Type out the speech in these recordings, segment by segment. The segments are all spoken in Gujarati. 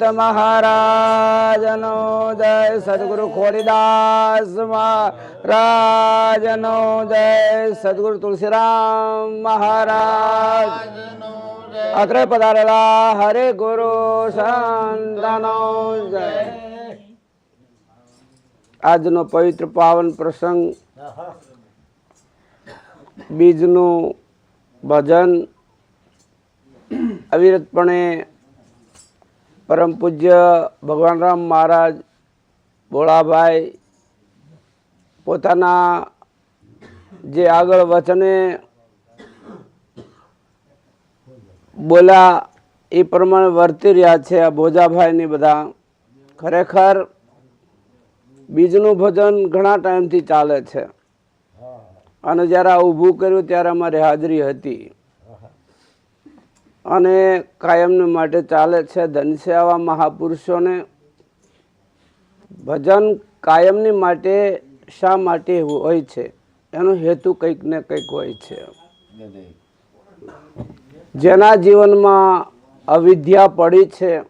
દત્ત મહારાજનો જય સદગુરુ ખોડીદાસ મહારાજનો જય સદગુરુ તુલસીરામ મહારાજ. અત્રે પધારેલા હરે ગુરુ સંતનો જય. આજનો પવિત્ર પાવન પ્રસંગ બીજનું ભજન અવિરતપણે પરમ પૂજ્ય ભગવાન રામ મહારાજ ભોળાભાઈ પોતાના જે આગળ વચને બોલ્યા એ પ્રમાણે વર્તી રહ્યા છે આ ભોજાભાઈની બધા. ખરેખર બીજનું ભજન ઘણા ટાઈમથી ચાલે છે. અને જ્યારે આ ઊભું કર્યું ત્યારે અમારી હાજરી હતી. અને કાયમને માટે ચાલે છે ધન છે આવા મહાપુરુષોને. ભજન કાયમની માટે શા માટે હોય છે? એનો હેતુ કંઈક ને કંઈક હોય છે. જેના જીવનમાં અવિદ્યા પડી છે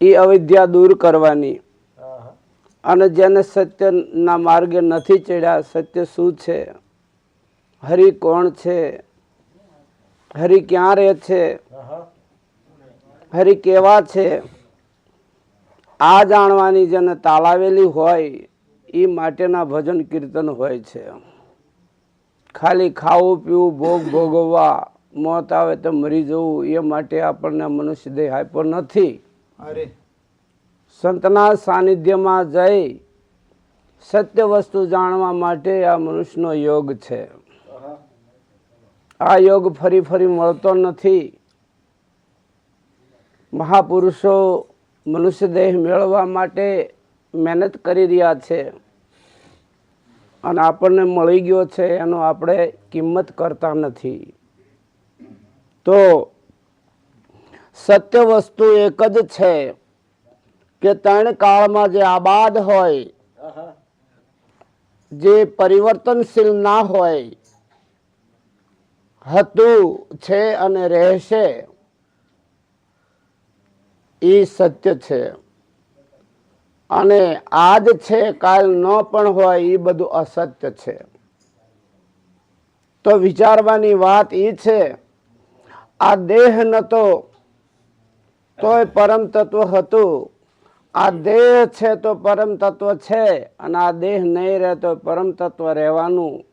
એ અવિદ્યા દૂર કરવાની. અને જેને સત્યના માર્ગે નથી ચડ્યા, સત્ય શું છે? હરિ કોણ છે? હરિ ક્યાં રહે છે? હરિ કેવા છે? આ જાણવાની જેને તાલાવેલી હોય એ માટેના ભજન કીર્તન હોય છે. ખાલી ખાવું પીવું ભોગ ભોગવવા મોત આવે તો મરી જવું એ માટે આપણને મનુષ્ય દેહ આપ્યો નથી. સંતના સાનિધ્યમાં જઈ સત્ય વસ્તુ જાણવા માટે આ મનુષ્યનો યોગ છે. આ યોગ ફરી ફરી મળતો નથી. મહાપુરુષો મનુષ્ય દેહ મેળવવા માટે મહેનત કરી રહ્યા છે. અને આપણને મળી ગયો છે એનો આપણે કિંમત કરતા નથી. તો સત્ય વસ્તુ એક જ છે કે ત્રણ કાળમાં જે આબાદ હોય જે પરિવર્તનશીલ ના હોય હતું, છે અને રહેશે. એ સત્ય છે. અને આજ છે, કાલ ન પણ હોય, એ બધું અસત્ય છે. તો વિચારવાની વાત એ છે, આ દેહ નતો, તોય પરમ તત્વ હતું. આ દેહ છે, તો પરમ તત્વ છે, અને આ દેહ નહીં રહે, તો પરમ તત્વ રહેવાનું.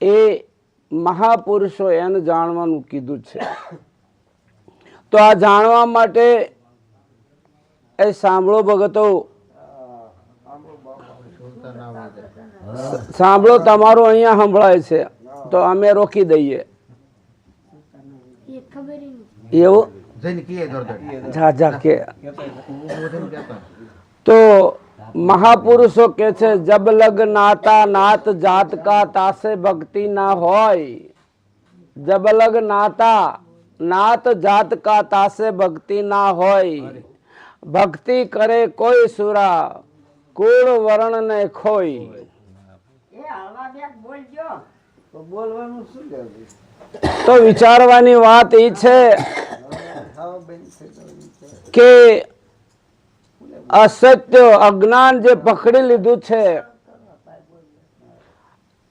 એ મહાપુરુષો એને જાણવાનું કીધું છે. તો આ જાણવા માટે એ સાંભળો ભગતો. સાંભળો તમારું અહીંયા સંભળાય છે. તો અમે રોકી દઈએ. એવું? જા જા કે. તો મહાપુરુષો કે છે જબ લગ નાતા નાત જાત કા તાસે ભક્તિ ના હોય. જબ લગ નાતા નાત જાત કા તાસે ભક્તિ ના હોય. ભક્તિ કરે કોઈ સુરા કુળ વર્ણ ને ખોઈ. તો વિચારવાની વાત એ છે કે અસત્ય અજ્ઞાન જે પકડી લીધું છે,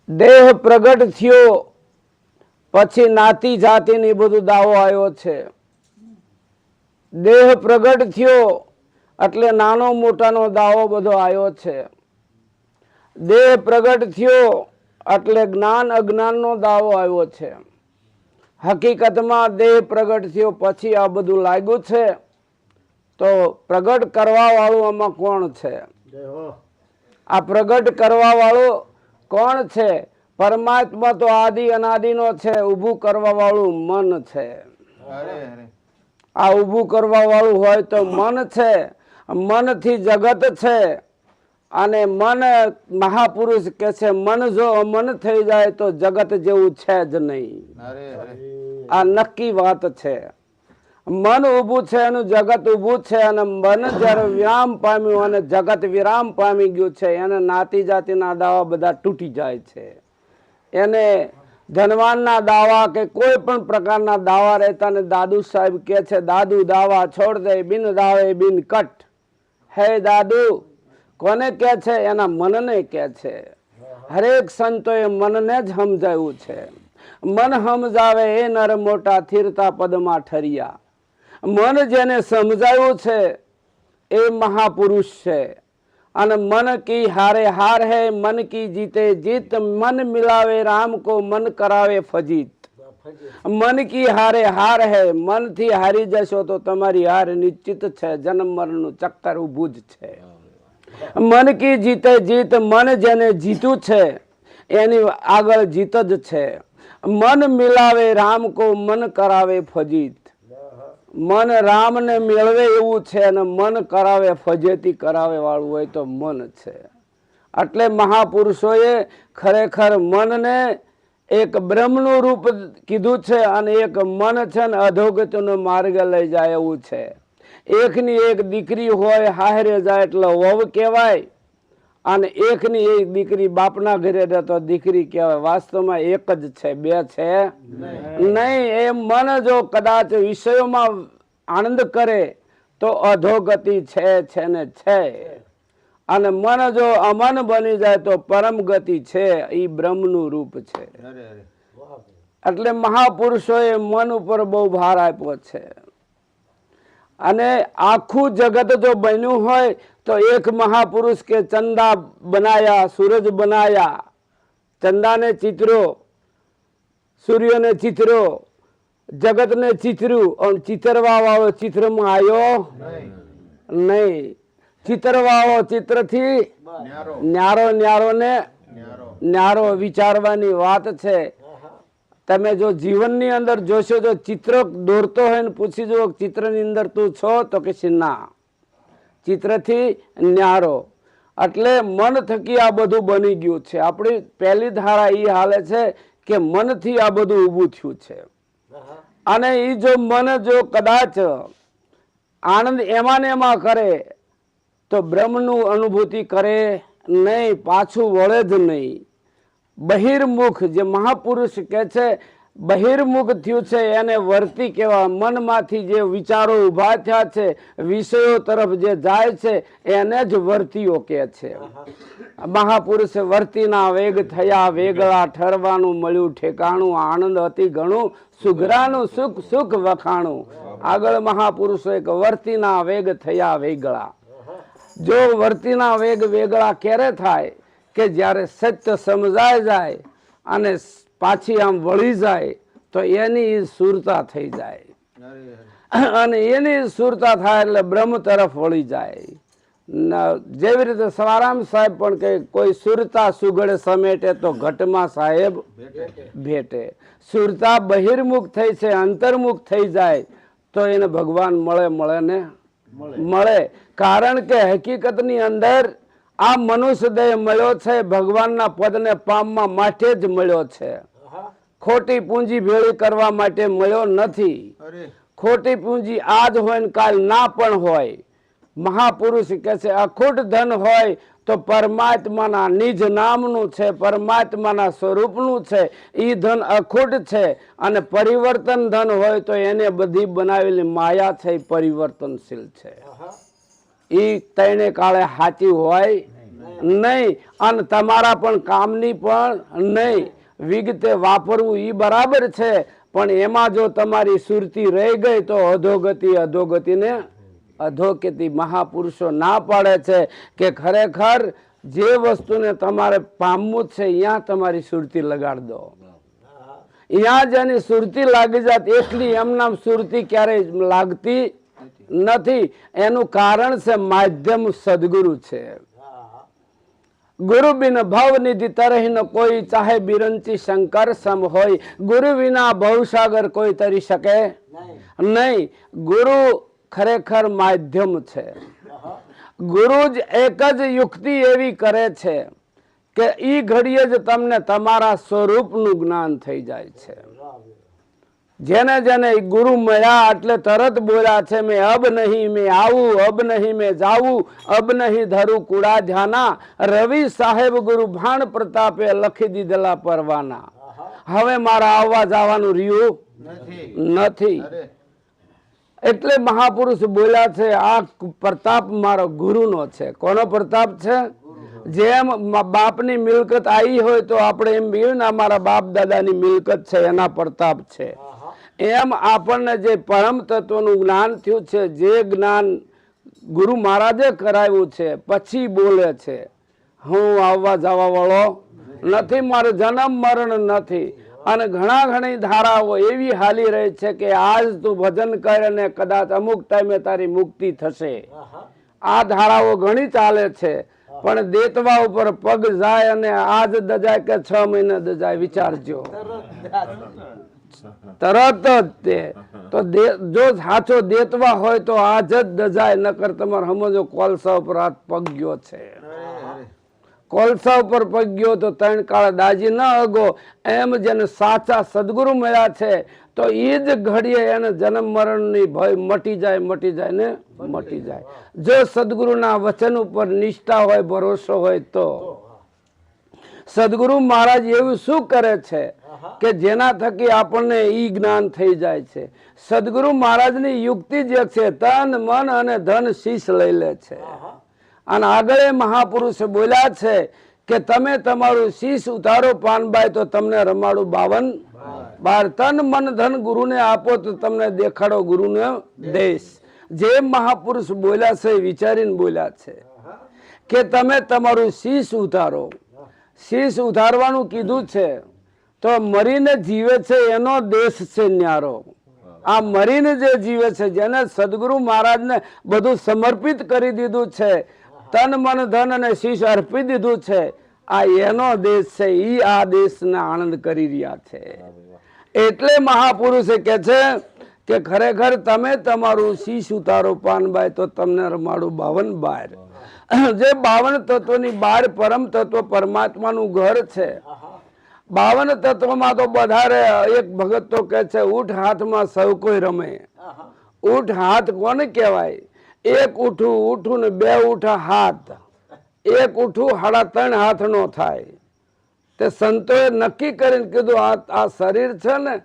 દેહ પ્રગટ થયો, પછી નાતી જાતિ ને બધું દાવો આવ્યો છે. દેહ પ્રગટ થયો, એટલે નાનો મોટાનો દાવો બધો આવ્યો છે. દેહ પ્રગટ થયો, એટલે જ્ઞાન અજ્ઞાનનો દાવો આવ્યો છે. હકીકતમાં દેહ પ્રગટ થયો, પછી આ બધું લાગ્યું છે. તો પ્રગટ કરવા વાળું આમાં કોણ છે? આ પ્રગટ કરવા વાળું કોણ છે? પરમાત્મા તો આદિ અનાદિનો છે ઊભું કરવા વાળું મન છે. આ ઊભું કરવા વાળું હોય તો મન છે મનથી જગત છે. અને મન મહાપુરુષ કે છે મન જો અમન થઈ જાય તો જગત જેવું છે જ નહીં. આ નક્કી વાત છે. મન ઊભું છે એનું જગત ઊભું છે અને મન જ્યારે વિરામ પામ્યું અને જગત વિરામ પામી ગયું છે, એને નાતી જાતિના દાવા બધા તૂટી જાય છે. એને ધનવાનના દાવા કે કોઈ પણ પ્રકારના દાવા રહેતા ને દાદુ સાહેબ કે છે, દાદુ, દાવા છોડ દે, બિન દાવે, બિન કટ. હે દાદુ, કોને કે છે? એના મનને કે છે. હરેક સંતોએ મનને જ સમજાવ્યું છે. મન સમજાવે એ નર મોટા થીરતા પદમાં ઠરિયા. મન જેને સમજાયું છે એ મહાપુરુષ છે. અને મન કી હારે હાર હે, મન કી જીતે જીત, મન મિલાવે રામ કો મન કરાવે ફજીત. મન કી હારે હાર હે, મનથી હારી જશો તો તમારી હાર નિશ્ચિત છે જન્મ મરણનું ચક્કર ઊભું જ છે. મન કી જીતે જીત, મન જેને જીતું છે, એની આગળ જીત જ છે. મન મિલાવે રામ કો મન કરાવે ફજીત. મન રામને મેળવે એવું છે અને મન કરાવે, ફજેતી કરાવે વાળું હોય તો મન છે. એટલે મહાપુરુષોએ ખરેખર મનને એક બ્રહ્મનું રૂપ કીધું છે અને એક મન છે ને અધોગતિનો માર્ગ લઈ જાય એવું છે. એકની એક દીકરી હોય, હાહરે જાય એટલે વવ કહેવાય અને એકની એક દીકરી બાપના ઘરે રહેતો દીકરી કહેવાય. વાસ્તવમાં એક જ છે બે છે? નહીં. એ મન જો કદાચ વિષયોમાં આનંદ કરે તો અધોગતિ છે છે ને છે. અને મન જો અમન બની જાય તો પરમ ગતિ છે એ બ્રહ્મનું રૂપ છે. એટલે મહાપુરુષોએ મન ઉપર બહુ ભાર આપ્યો છે. અને આખું જગત જો બન્યું હોય તો એક મહાપુરુષ કે ચંદા બનાયા સૂરજ બનાયા ચંદાને ચિત્રો સૂર્યને ચિત્રો જગતને ચિત્ર્યું અને ચિતરવા વાળો ચિત્રમાં આવ્યો નહીં. નહીં ચિત્રથી ન્યારો. ન્યારો ન્યારો ને ન્યારો. ન્યારો વિચારવાની વાત છે. તમે જો જીવનની અંદર જોશો જો ચિત્ર દોરતો હોય ને પૂછી જુઓ ચિત્રની અંદર તું છો તો કે ના. ચિત્રથી ન્યારો. એટલે મન થકી આ બધું બની ગયું છે. આપણી પહેલી ધારા એ હાલે છે કે મનથી આ બધું ઊભું થયું છે. અને એ જો મન જો કદાચ આનંદ એમાં ને એમાં કરે તો બ્રહ્મનું અનુભૂતિ કરે નહીં પાછું વળે જ નહીં. બહિર્મુખ જે મહાપુરુષ કે છે બહિર્મુખ થયું છે, એને વર્તી કહેવા મનમાંથી જે વિચારો ઊભા થયા છે, વિષયો તરફ જે જાય છે, એને જ વર્તીઓ કે છે. મહાપુરુષ વર્તીના વેગ થયા, વેગળા ઠરવાનું મળ્યું, ઠેકાણું આનંદ અતિ ઘણું, સુઘરાનું સુખ સુખ વખાણું. આગળ મહાપુરુષો એક વર્તીના વેગ થયા, વેગળા. જો વર્તીના વેગ વેગળા ક્યારે થાય? કે જ્યારે સત્ય સમજાય જાય અને પાછી આમ વળી જાય તો એની સુરતા થઈ જાય. અને એની સુરતા થાય એટલે બ્રહ્મ તરફ વળી જાય. જેવી રીતે સવારામ સાહેબ પણ કે કોઈ સુરતા સુગડે સમેટે તો ઘટમાં સાહેબ ભેટે. સુરતા બહિર્મુખ થઈ છે અંતર્મુખ થઈ જાય તો એને ભગવાન મળે મળે ને મળે. કારણ કે હકીકતની અંદર આ મનુષ્ય દેહ મળ્યો છે ભગવાનના પદને પામવા માટે જ મળ્યો છે. ખોટી પૂંજી ભેળી કરવા માટે મળ્યો નથી. ખોટી પૂંજી આજ હોય ને કાલ ના પણ હોય. મહાપુરુષ કે છે અખૂટ ધન હોય તો પરમાત્માના નિજ નામનું છે પરમાત્માના સ્વરૂપનું છે. એ ધન અખૂટ છે અને પરિવર્તન ધન હોય તો એને બધી બનાવેલી માયા છે એ પરિવર્તનશીલ છે. એ તેને કાળે સાચી હોય નહીં. અને તમારા પણ કામની પણ નહીં. વિગતે વાપરવું એ બરાબર છે, પણ એમાં જો તમારી સુરતી રહી ગઈ તો અધોગતિ અધોગતિને અધોગતિ મહાપુરુષો ના પાડે છે કે ખરેખર જે વસ્તુને તમારે પામવું છે ત્યાં તમારી સુરતી લગાડ દો. ત્યાં એની સુરતી લાગી જાત એટલી એમનામ સુરતી ક્યારેય લાગતી નથી. એનું કારણ છે માધ્યમ સદગુરુ છે. ગુરુ બિન ભવ નિધિ તરહીન કોઈ ચાહે બિરંચી શંકર સમ હોય. ગુરુ વિના ભવસાગર કોઈ તરી શકે? નહીં. ગુરુ ખરેખર માધ્યમ છે. ગુરુ જ એક જ યુક્તિ એવી કરે છે કે ઈ ઘડીએ જ તમને તમારા સ્વરૂપનું જ્ઞાન થઈ જાય છે. જેને જેને ગુરુ મળ્યા એટલે તરત બોલ્યા છે મેં અબ નહીં મેં આવું અબ નહીં મેં જાવું અબ નહીં ધરું કુડા ધ્યાના રવિ સાહેબ ગુરુ ભાણ પ્રતાપે લખી દીધેલા પરવાના. હવે મારા આવવા જવાનું રહ્યું? નથી. એટલે મહાપુરુષ બોલ્યા છે આ પ્રતાપ મારો ગુરુનો છે. કોનો પ્રતાપ છે? જેમ બાપની મિલકત આવી હોય તો આપણે એમ કહ્યું ને મારા બાપ દાદાની મિલકત છે એના પ્રતાપ છે. એમ આપણને જે પરમ તત્વનું જ્ઞાન થયું છે જે જ્ઞાન ગુરુ મહારાજે કરાવ્યું છે પછી બોલે છે હું આવવા જવા વાળો નથી મારો જન્મ મરણ નથી. અને ઘણા ઘણી ધારાઓ એવી હાલી રહી છે કે આજ તું ભજન કર અને કદાચ અમુક ટાઈમે તારી મુક્તિ થશે. આ ધારાઓ ઘણી ચાલે છે પણ દેતવા ઉપર પગ જાય અને આજ દજાય કે છ મહિને દજાય વિચારજો. તરત જ તે. તો જો સાચો દેતવા હોય તો આજ જ દજાય નકર તમારે સમજો કોલસા ઉપર હાથ પગ્યો છે. કોલસા ઉપર પગ્યો તો ત્રણ કાળ દાજી ન અગો એમ જેને સાચા સદગુરુ મળ્યા છે તો એ જ ઘડીએ એને જન્મ મરણની ભય મટી જાય મટી જાય ને મટી જાય. જો સદગુરુના વચન ઉપર નિષ્ઠા હોય ભરોસો હોય તો. સદગુરુ મહારાજ એવું શું કરે છે? કે જેના થકી આપણને ઈ જ્ઞાન થઈ જાય છે. સદગુરુ મહારાજની યુક્તિ જે છે તન મન અને ધન શીશ લઈ લે છે. અને આગળ એ મહાપુરુષે બોલ્યા છે કે તમે તમારું શીશ ઉતારો પાનબાઈ તો તમને રમાડું બાવન બાર. તન મન ધન ગુરુને આપો તો તમને દેખાડો ગુરુને દેશ. જે મહાપુરુષ બોલ્યા છે વિચારીને બોલ્યા છે. કે તમે તમારું શીશ ઉતારો. શીશ ઉતારવાનું કીધું છે. તો મરીને જીવે છે એનો દેશ છે ન્યારો. આ મરીને જે જીવે છે, જેને સદગુરુ મહારાજને બધું સમર્પિત કરી દીધું છે, તન, મન, ધન અને શીશ અર્પી દીધું છે, આ એનો દેશ છે, ઈ આ દેશને આનંદ કરી રહ્યા છે. એટલે મહાપુરુષે કે છે કે ખરેખર તમે તમારું શીશ ઉતારો પાનબાઈ, તો તમને રમાડું બાવન બાર. જે બાવન તત્વની બાર પરમ તત્વ પરમાત્માનું ઘર છે બાવન તત્વમાં તો વધારે એક ભગત તો કહે છે ઊઠ હાથમાં સૌ કોઈ રમે. ઊઠ હાથ કોને કહેવાય? એક ઉઠું ઉઠું ને બે ઉઠા હાથ. એક ઉઠું હાડા ત્રણ હાથનો થાય. તે સંતોએ નક્કી કરીને કીધું આ આ શરીર છે ને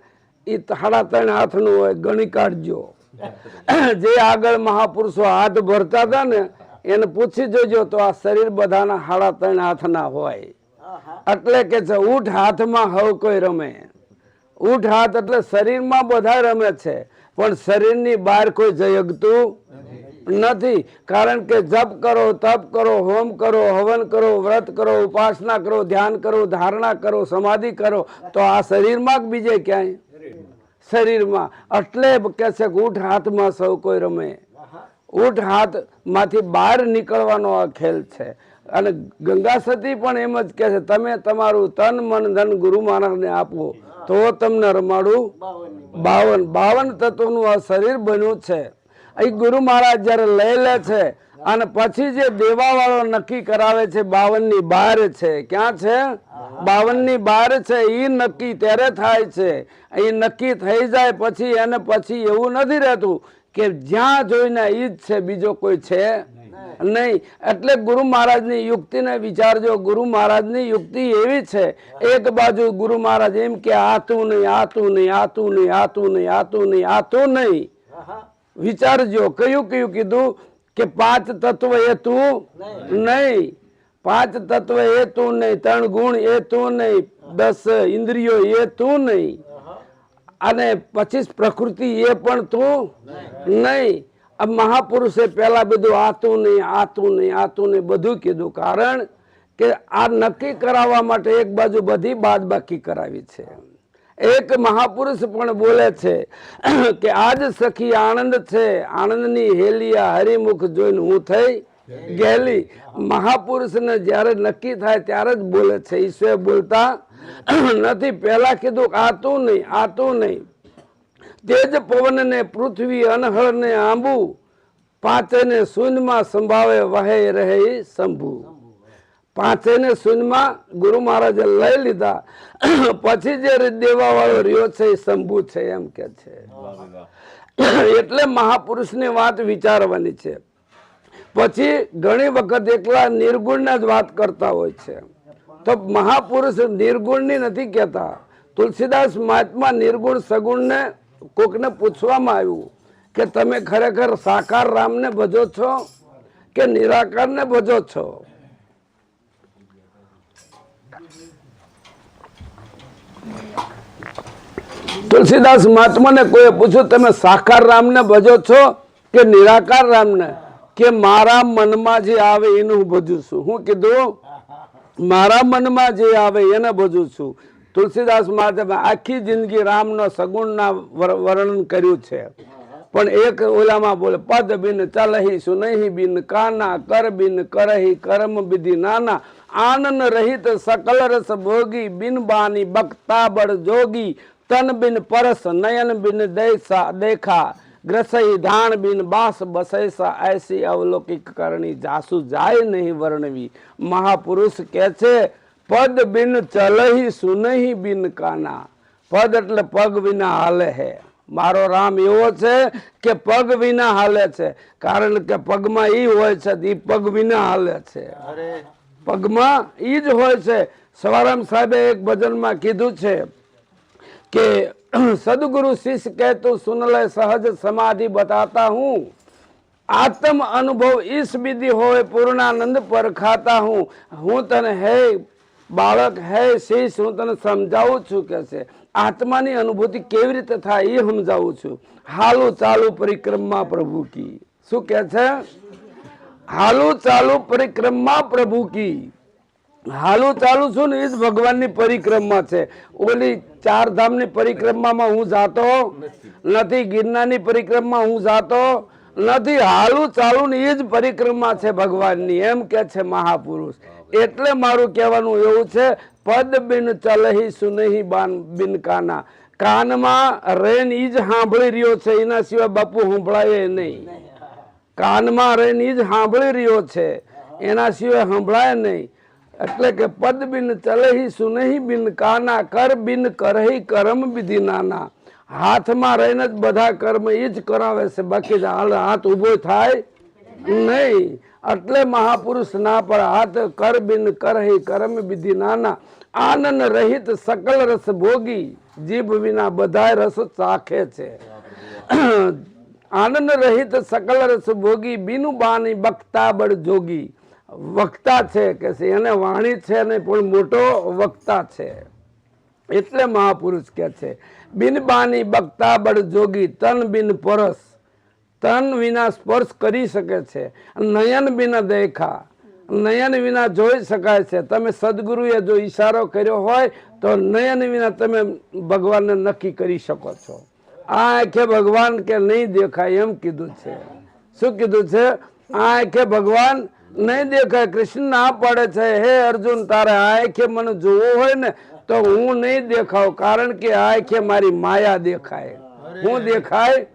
એ હાડા ત્રણ હાથનું હોય ગણી કાઢજો. જે આગળ મહાપુરુષો હાથ ભરતા હતા ને એને પૂછી જોજો તો આ શરીર બધાના હાડા ત્રણ હાથના હોય. એટલે કે છે ઊઠ હાથમાં હવ કોઈ રમે. ઊઠ હાથ એટલે શરીરમાં બધા રમે છે. પણ શરીરની બહાર કોઈ જયગતું નથી. કારણ કે જપ કરો તપ કરો હોમ કરો હવન કરો વ્રત કરો ઉપાસના કરો ધ્યાન કરો ધારણા કરો સમાધિ કરો તો આ શરીરમાં બીજે ક્યાંય? શરીરમાં. એટલે કે છે ઊઠ હાથમાં સૌ કોઈ રમે. ઊઠ હાથમાંથી બહાર નીકળવાનો આ ખેલ છે. અને ગંગા સતી પણ એમ જ કહે છે, તમે તમારું તન, મન, ધન ગુરુ મહારાજને આપો, તો તમને રમાડું. બાવન બાવન તત્વનું આ શરીર બન્યું છે. અહીં ગુરુ મહારાજ જ્યારે લઈ લે છે અને પછી જે દેવાવાળો નક્કી કરાવે છે બાવનની બાર છે. ક્યાં છે? બાવનની બાર છે. એ નક્કી ત્યારે થાય છે. એ નક્કી થઈ જાય પછી એને પછી એવું નથી રહેતું કે જ્યાં જોઈને ઈ જ છે, બીજો કોઈ છે નહીં એટલે ગુરુ મહારાજની યુક્તિને વિચારજો. ગુરુ મહારાજની યુક્તિ એવી છે એક બાજુ ગુરુ મહારાજ એમ કે આતું નહીં આતું નહીં આતું નહીં આતું નહીં આતું નહીં આતું નહીં. વિચારજો. કયું કયું કીધું? કે પાંચ તત્વ એ તું નહીં. પાંચ તત્વ એ તું નહીં ત્રણ ગુણ એ તું નહીં દસ ઇન્દ્રિયો એ તું નહીં. અને પચીસ પ્રકૃતિ એ પણ તું નહીં. આ મહાપુરુષે પહેલાં બધું આતું નહીં આતું નહીં આતું નહીં, બધું કીધું. કારણ કે આ નક્કી કરાવવા માટે એક બાજુ બધી બાદ બાકી કરાવી છે. એક મહાપુરુષ પણ બોલે છે કે આજ સખી આનંદ છે આનંદની હેલિયા હરિમુખ જોઈને હું થઈ ગયેલી. મહાપુરુષને જ્યારે નક્કી થાય ત્યારે જ બોલે છે. ઈશ્વર બોલતા નથી, પહેલા કીધું આતું નહીં આતું નહીં. તેજ પવનને પૃથ્વી અનહળ ને આંબુ, પાંચેને શૂન્યમાં સંભાવે વહે રહે શંભુ. પાંચેને શૂન્યમાં ગુરુ મહારાજે લઈ લીધા. પછી જે દેવા વાળો રહ્યો છે એ શંભુ છે એમ કે છે. એટલે મહાપુરુષની વાત વિચારવાની છે. પછી ઘણી વખત એકલા નિર્ગુણના જ વાત કરતા હોય છે. તો મહાપુરુષ નિર્ગુણની નથી કહેતા. તુલસીદાસ મહાત્મા નિર્ગુણ સગુણને કોકને પૂછવામાં આવ્યું કે તમે ખરેખર સાકાર રામને ભજો છો કે નિરાકારને ભજો છો? તુલસીદાસ મહાત્માને કોઈ પૂછ્યું, તમે સાકાર રામને ભજો છો કે નિરાકાર રામને? કે, મારા મનમાં જે આવે એનું ભજું છું. હું કીધું, મારા મનમાં જે આવે એને ભજું છું. તુલસીદાસ મહાત્મા આખી જિંદગી રામનો સગુણના વર- વર્ણન કર્યું છે. પણ એક ઓલામાં બોલે, પદ બિન ચલહી સુનહી બિન કાના, કર બિન કરહી કર્મ વિધિ નાના, આનંદ રહિત સકલ રસ ભોગી બિન બાની બકતા બળ જોગી, તન બિન પરસ નયન બિન દેસા, દેખા, ગ્રસઈ ધાણ બિન બાસ બસૈસા, એસી અવલોકિક કરણી જાસુ જાય નહીં વર્ણવી. મહાપુરુષ કે છે પદ બિન ચલહી સુનહી બિન કાના. પદ એટલે પગ વિના હાલે હે. મારો રામ એવો છે કે પગ વિના હાલે છે. કારણ કે પગમાં ઈ હોય છે એ પગ વિના હાલે છે. પગમાં ઈ જ હોય છે. સવારામ સાહેબે એક ભજનમાં કીધું છે કે સદગુરુ શિષ્ય કહેતું સુનલે સહજ સમાધિ બતાતા હું. આત્મ અનુભવ ઈસ બીધી હોય પૂર્ણાનંદ પર ખાતા હું. હું તને હે બાળક હે શિષ હું તને સમજાવું છું કે છે. આત્માની અનુભૂતિ કેવી રીતે થાય એ સમજાવું છું. હાલું ચાલુ પરિક્રમા પ્રભુ કી. શું કે છે? હાલું ચાલુ પરિક્રમા પ્રભુ કી. હાલું ચાલુ છું ને એ જ ભગવાનની પરિક્રમા છે. ઓલી ચાર ધામની પરિક્રમામાં હું જાતો નથી, ગિરનારની પરિક્રમા હું જાતો નથી. હાલું ચાલુ ને એ જ પરિક્રમા છે ભગવાનની. એમ કે છે મહાપુરુષ. એટલે મારું કહેવાનું એવું છે, પદ બિન ચલહી સુનહી બાન બિન કાના. કાનમાં રેન ઈ જ સાંભળી રહ્યો છે, એના સિવાય બાપુ સંભળાય નહીં. કાનમાં રેન ઈ જ સાંભળી રહ્યો છે, એના સિવાય સંભળાય નહીં. એટલે કે પદ બિન ચલહી સુનહી બિન કાના કર બિન કરહી કરમ વિધિ નાના. હાથમાં રહીને જ બધા કર્મ એ જ કરાવે છે, બાકી હાથ ઊભો થાય નહીં. એટલે મહાપુરુષ ના પર હાથ કર બિન કરહી કરમ વિધિ નાના. આનંદ રહિત સકલ રસ ભોગી. જીભ વિના બધા રસ ચાખે છે. આનંદ રહિત સકલ રસ ભોગી બિનુ બાની બક્તા બળ જોગી. વક્તા છે કે છે, એને વાણી છે ને પણ મોટો વક્તા છે. એટલે મહાપુરુષ કે છે, બિન બાની બક્તા બળ જોગી, તન બિન પરસ. તન વિના સ્પર્શ કરી શકે છે. નયન વિના દેખા. નયન વિના જોઈ શકાય છે. તમે સદગુરુએ જો ઈશારો કર્યો હોય, તો નયન વિના તમે ભગવાનને નક્કી કરી શકો છો. આ આંખે ભગવાન કે નહીં દેખાય એમ કીધું છે. શું કીધું છે? આ આંખે ભગવાન નહીં દેખાય. કૃષ્ણ ના પાડે છે, હે અર્જુન, તારે આ આંખે મને જોવું હોય ને, તો હું નહીં દેખાવ કારણ કે આ આંખે મારી માયા દેખાય. હું દેખાય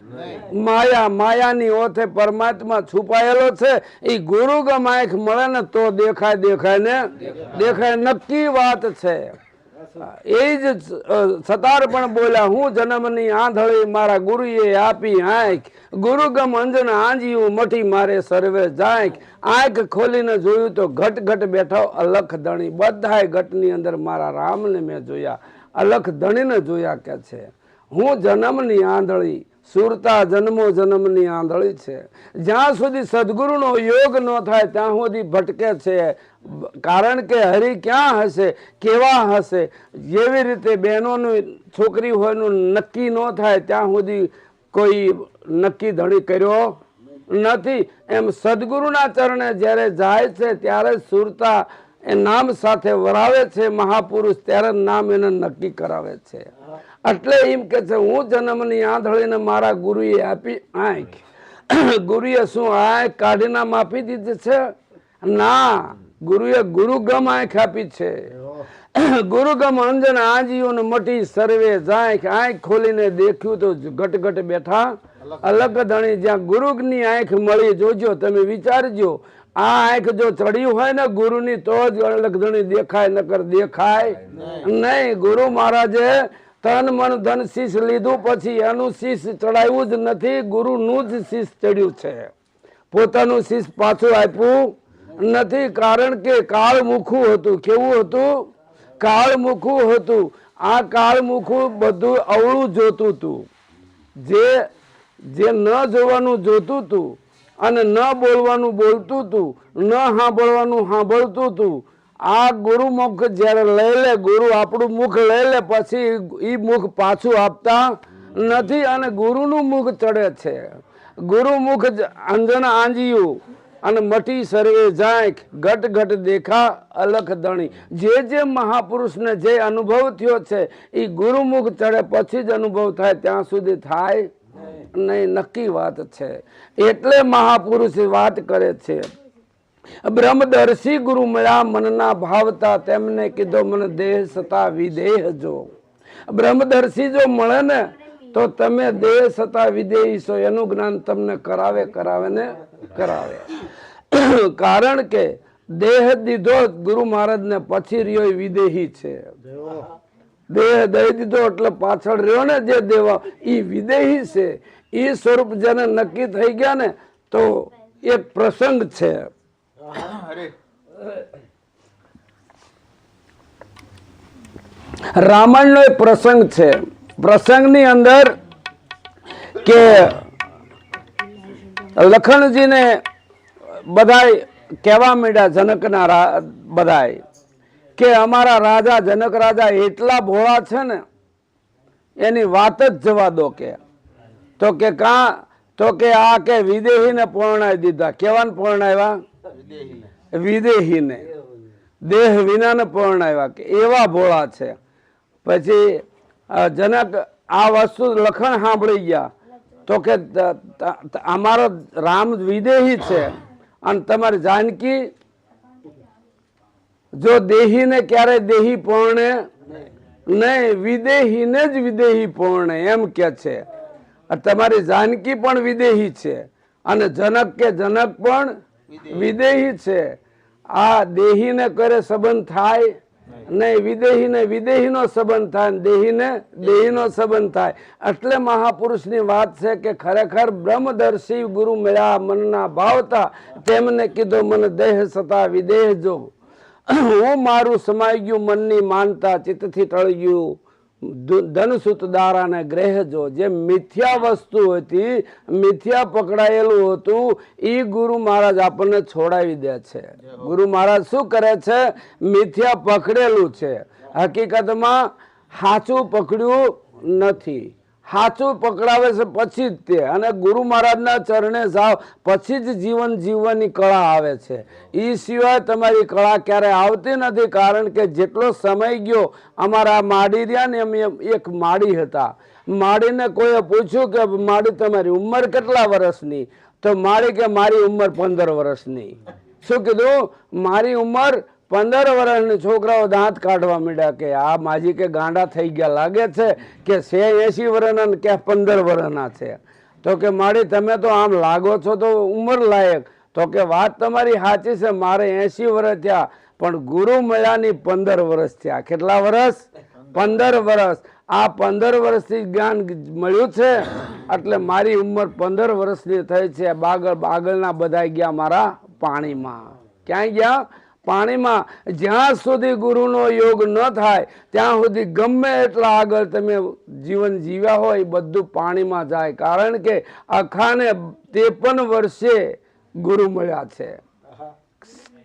માયા માયાની ઓથે પરમાત્મા છુપાયેલો છે. એ ગુરુગમ આંખ મળે ને તો દેખાય દેખાય ને દેખાય. નક્કી વાત છે. એ જ સતાર પણ બોલ્યા હું જન્મની આંધળી મારા ગુરુએ આપી આંખ. ગુરુગમ અંજન આંજ્યું મઠી મારે સર્વે જાંખ. આંખ ખોલીને જોયું તો ઘટ ઘટ બેઠો અલખ ધણી. બધાય ઘટની અંદર મારા રામને મેં જોયા. અલખ ધણીને જોયા કે છે. હું જન્મની આંધળી સુરતા જન્મો જન્મની આંધળી છે. જ્યાં સુધી સદગુરુનો યોગ ન થાય, ત્યાં સુધી ભટકે છે. કારણ કે હરિ ક્યાં હશે, કેવા હશે? જેવી રીતે બહેનોનું છોકરી હોયનું નક્કી ન થાય, ત્યાં સુધી કોઈ નક્કી ધણી કર્યો નથી. એમ સદગુરુના ચરણે જ્યારે જાય છે, ત્યારે સુરતા એ નામ સાથે વરાવે છે, મહાપુરુષ ત્યારે નામ એને નક્કી કરાવે છે. એટલે એમ કે છે હું જન્મની આંધળીને મારા ગુરુએ આપી આંખ. ગુરુએ શું આંખ કાઢીને માપી આપી દીધી છે? ના ગુરુએ ગુરુગમ આંખ આપી છે. ગુરુગમ અંજન આજીઓને મટી સર્વે જાંખ. આંખ ખોલીને દેખ્યું તો ઘટ ઘટ બેઠા. અલગ ધણી જ્યાં ગુરુની આંખ મળી જોજો તમે વિચારજો. આ આંખ જો ચડી હોય ને ગુરુની તો જ અલગ ધણી દેખાય નકર દેખાય નહીં. ગુરુ મહારાજે તન મન ધન શીશ લીધું પછી એનું શીશ ચડાવ્યું જ નથી, ગુરુનું જ શીશ ચડ્યું છે. પોતાનું શીશ પાછું આપ્યું નથી કારણ કે કાળ મુખું હતું. કેવું હતું? કાળ મુખું હતું. આ કાળમુખું બધું અવળું જોતું હતું. જે જે ન જોવાનું જોતું હતું અને ન બોલવાનું બોલતું હતું, ન સાંભળવાનું સાંભળતું હતું આ ગુરુમુખ જ્યારે લઈ લે ગુરુ આપણું મુખ લઈ લે પછી એ મુખ પાછું આપતા નથી અને ગુરુનું મુખ ચડે છે. ગુરુમુખ અંજન આંજ્યું અને મટી સર્વે જાય ઘટ ઘટ દેખા અલખ દણી. જે જે મહાપુરુષને જે અનુભવ થયો છે એ ગુરુમુખ ચડે પછી જ અનુભવ થાય ત્યાં સુધી થાય નહીં નક્કી વાત છે. એટલે મહાપુરુષ વાત કરે છે. બ્રહ્મદર્શી ગુરુ મળ્યા મનના ભાવતા તેમને કીધો, મને દેહ સતા વિદેહ જો. બ્રહ્મદર્શી જો મળે ને, તો તમે દેહ સતા વિદેહી છો, એનું જ્ઞાન તમને કરાવે કરાવે ને કરાવે. કારણ કે દેહ દીધો ગુરુ મહારાજ ને પછી રહ્યો વિદેહી છે. દેહ દઈ દીધો એટલે પાછળ રહ્યો ને જે દેવા એ વિદેહી છે. એ સ્વરૂપ જેને નક્કી થઈ ગયા ને, તો એક પ્રસંગ છે. રામાયણનો એક પ્રસંગ છે. પ્રસંગની અંદર કે લખણજીને બધાય કહેવા માંડ્યા જનકના બધાય કે અમારા રાજા, જનક રાજા એટલા ભોળા છે ને, એની વાત જ જવા દો કે. તો કે કા, તો કે આ કે વિદેહીને પરણાવી દીધા. કેવાને પરણાવ્યા? વિદેહીને. દેહ વિનાને પરણાવ્યા કે એવા ભોળા છે. પછી જનક આ વસ્તુ લખણ સાંભળી ગયા. તો કે અમારો રામ વિદેહી છે. અને તમારી જાનકી જો દેહીને ક્યારે દેહી પૂર્ણે નહીં, વિદેહીને જ વિદેહી પરણે એમ કે છે. તમારી જાનકી પણ વિદેહી છે. અને જનક કે જનક પણ વિદેહી. છે. આ દેહીને કરે સંબંધ થાય? નહીં. વિદેહીને વિદેહીનો સંબંધ થાય ને દેહીને દેહીનો સંબંધ થાય. એટલે મહાપુરુષની વાત છે કે ખરેખર બ્રહ્મદર્શી ગુરુ મળ્યા મનના ભાવતા તેમને કીધું મને દેહ સતા વિદેહ જો. હું મારું સમાઈ ગયું મનની માનતા ચિત્તથી ટળી ગયું. ધનસુત દારાને ગ્રહજો. જે મિથ્યા વસ્તુ હતી, મિથ્યા પકડાયેલું હતું એ ગુરુ મહારાજ આપણને છોડાવી દે છે. ગુરુ મહારાજ શું કરે છે? મિથ્યા પકડેલું છે. હકીકતમાં સાચું પકડ્યું નથી. સાચું પકડાવે છે પછી જ તે. અને ગુરુ મહારાજના ચરણે જાઓ, પછી જ જીવન જીવવાની કળા આવે છે. એ સિવાય તમારી કળા ક્યારે આવતી નથી, કારણ કે જેટલો સમય ગયો, અમારા માડી રહ્યા ને એમ એક માડી હતા. માડીને કોઈએ પૂછ્યું કે, માડી, તમારી ઉંમર કેટલા વર્ષની? તો માડી કે, મારી ઉંમર પંદર વર્ષની. શું કીધું? મારી ઉંમર પંદર વર્ષની છોકરાઓ દાંત કાઢવા માંડ્યા કે આ માજી કે ગાંડા થઈ ગયા. લાગે છે કે છે એસી વર્ષના ને કે પંદર વર્ષના છે. તો કે માડી તમે તો આમ લાગો છો તો ઉંમર લાયક. તો કે વાત તમારી સાચી છે, મારે એસી વર્ષ થયા, પણ ગુરુ મળ્યાની પંદર વર્ષ થયા. કેટલા વર્ષ? પંદર વર્ષ. આ પંદર વર્ષથી જ્ઞાન મળ્યું છે? એટલે મારી ઉંમર પંદર વર્ષની થઈ છે. બાગળ, બાગળના બધા ગયા મારા પાણીમાં. ક્યાંય ગયા? પાણીમાં જ્યાં સુધી ગુરુનો યોગ ન થાય ત્યાં સુધી ગમે એટલા આગળ તમે જીવન જીવ્યા હોય બધું પાણીમાં જાય. કારણ કે અખાને ત્રેપન વર્ષે ગુરુ મળ્યા છે.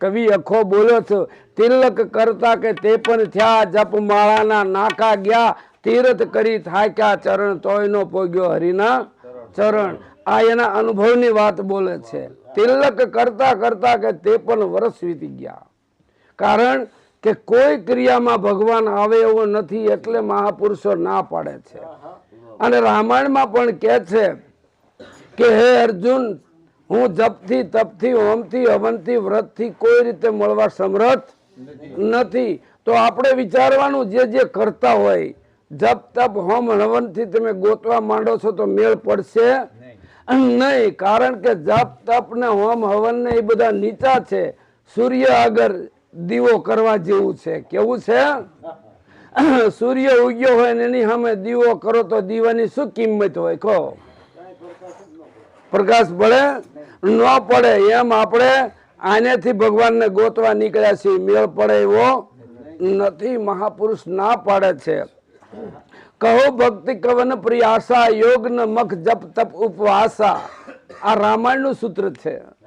કવિ અખો બોલ્યો છો તિલક કરતા કે તે પણ થયા જપ માળાના નાકા ગયા તીરથ કરી થાક્યા ચરણ તોયનો પોગ્યો હરિના ચરણ. આ એના અનુભવની વાત બોલે છે. તિલક કરતા કરતા કે તે પણ વર્ષ વીતી ગયા. કારણ કે કોઈ ક્રિયામાં ભગવાન આવે એવો નથી એટલે મહાપુરુષો ના પાડે છે. અને રામાયણમાં પણ કહે છે કે, હે અર્જુન, હું જપથી, તપથી હોમથી હવનથી, વ્રતથી કોઈ રીતે મળવા સમર્થ નથી. તો આપણે વિચારવાનું જે જે કરતા હોય, જપ, તપ, હોમ, હવનથી તમે ગોતવા માંડો છો તો મેળ પડશે નહીં. કારણ કે જપ, તપ ને હોમ, હવન ને એ બધા નીચા છે. સૂર્ય આગળ દીવો કરવા જેવું છે. કેવું છે? સૂર્ય ઉગ્યો હોય ને એની સામે દીવો કરો તો દીવાની શું કિંમત હોય? કહો. પ્રકાશ પડે? ન પડે. એમ આપણે આનેથી ભગવાનને ગોતવા નીકળ્યા છીએ. મેળ પડે એવો નથી. મહાપુરુષ ના પાડે છે. કહો ભક્તિ કવન પ્રિયાસા યોગ ન મખ જપ તપ ઉપવાસા. આ રામાયણનું સૂત્ર છે.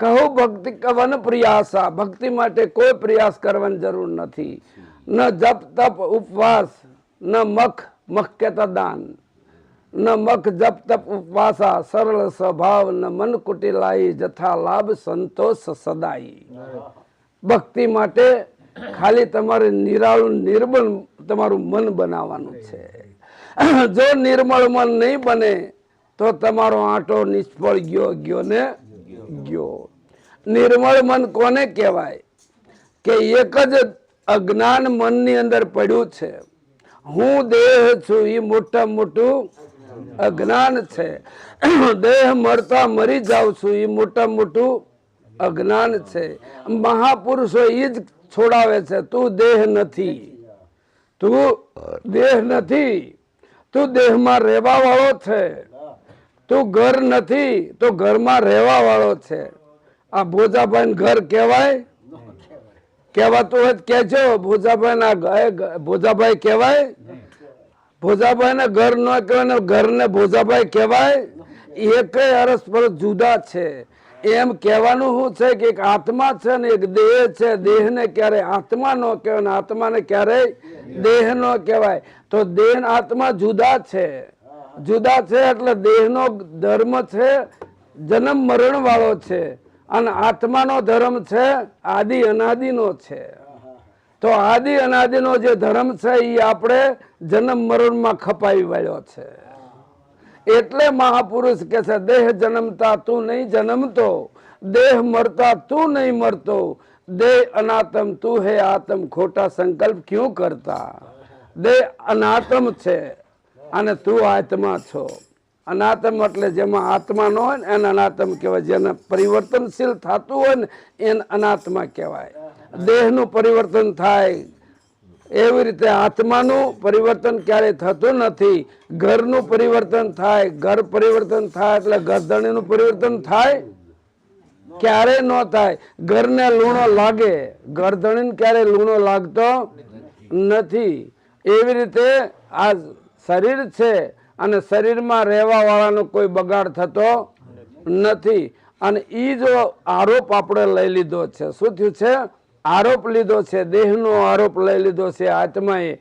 કહો ભક્તિ કવન પ્રયાસા? ભક્તિ માટે કોઈ પ્રયાસ કરવાની જરૂર નથી. ન જપ, તપ, ઉપવાસ, ન મખ મખ કેતા દાન. ન મખ, જપ, તપ, ઉપવાસા, સરળ સ્વભાવ, ન મન કુટિલાઈ, જથા લાભ, સંતોષ સદાઈ. ભક્તિ માટે ખાલી તમારે નિરાળું નિર્મળ તમારું મન બનાવવાનું છે. જો નિર્મળ મન નહીં બને, તો તમારો આંટો નિષ્ફળ ગયો ગયો ને ગયો. નિર્મળ મન કોને કહેવાય? કે એક જ અજ્ઞાન મનની અંદર પડ્યું છે. હું દેહ છું એ મોટા મોટું અજ્ઞાન છે. દેહ મરતા મરી જાઉં છું એ મોટા મોટું અજ્ઞાન છે. મહાપુરુષો એ જ છોડાવે છે, તું દેહ નથી. તું દેહ નથી. તું દેહમાં રહેવા વાળો છે. તું ઘર નથી, તો ઘરમાં રહેવા વાળો છે. આ ભોજાભાઈ ઘર કહેવાય? કહેવાતું હોય તો કહેજો ભોજાભાઈ ના ભોજાભાઈ કહેવાય? ભોજાભાઈ ને ઘર ન કહેવાય ને ઘર ને ભોજાભાઈ કહેવાય? એક અરસ્પર જુદા છે. એમ કહેવાનું શું છે કે એક આત્મા છે ને એક દેહ છે. દેહ ને ક્યારે આત્મા નો કહેવાય આત્માને ક્યારે દેહ નો કહેવાય. તો દેહ આત્મા જુદા છે. જુદા છે એટલે દેહનો ધર્મ છે, જન્મ મરણ વાળો છે, અને આત્માનો ધર્મ છે, આદિ અનાદિનો છે. તો આદિ અનાદિનો જે ધર્મ છે એ આપણે જન્મ મરણમાં ખપાવી વાળ્યો છે. એટલે મહાપુરુષ કે છે, દેહ જન્મતા તું નહીં જન્મતો, દેહ મરતા તું નહીં મરતો દેહ અનાતમ તું હે આતમ. ખોટા સંકલ્પ ક્યું કરતા? દેહ અનાતમ છે. અને તું આત્મા છો. અનાતમ એટલે જેમાં આત્મા ન હોય ને, એને અનાતમ કહેવાય. જેને પરિવર્તનશીલ થતું હોય ને, એને અનાત્મા કહેવાય. દેહનું પરિવર્તન થાય. એવી રીતે આત્માનું પરિવર્તન ક્યારેય થતું નથી. ઘરનું પરિવર્તન થાય. ઘર પરિવર્તન થાય એટલે ઘરધણીનું પરિવર્તન થાય? ક્યારે ન થાય. ઘરને લૂણો લાગે. ઘરધણીને ક્યારે લૂણો લાગતો નથી. એવી રીતે આ શરીર છે અને શરીરમાં રહેવાવાળાનો કોઈ બગાડ થતો નથી. અને એ જો આરોપ આપણે લઈ લીધો છે, શું થયું છે? આરોપ લીધો છે, દેહનો આરોપ લઈ લીધો છે, આત્માએ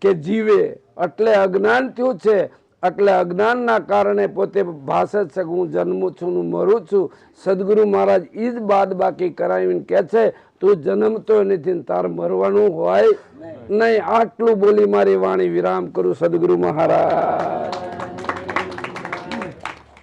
કે જીવે. એટલે અજ્ઞાન થયું છે, એટલે અજ્ઞાનના કારણે પોતે ભાષે છે હું જન્મું છું હું મરું છું. સદગુરુ મહારાજ એ જ બાદ બાકી કરાવીને કહે છે તું જન્મતો નથી તાર મરવાનું હોય. નહીં આટલું બોલી મારી વાણી વિરામ કરું સદગુરુ મહારાજ.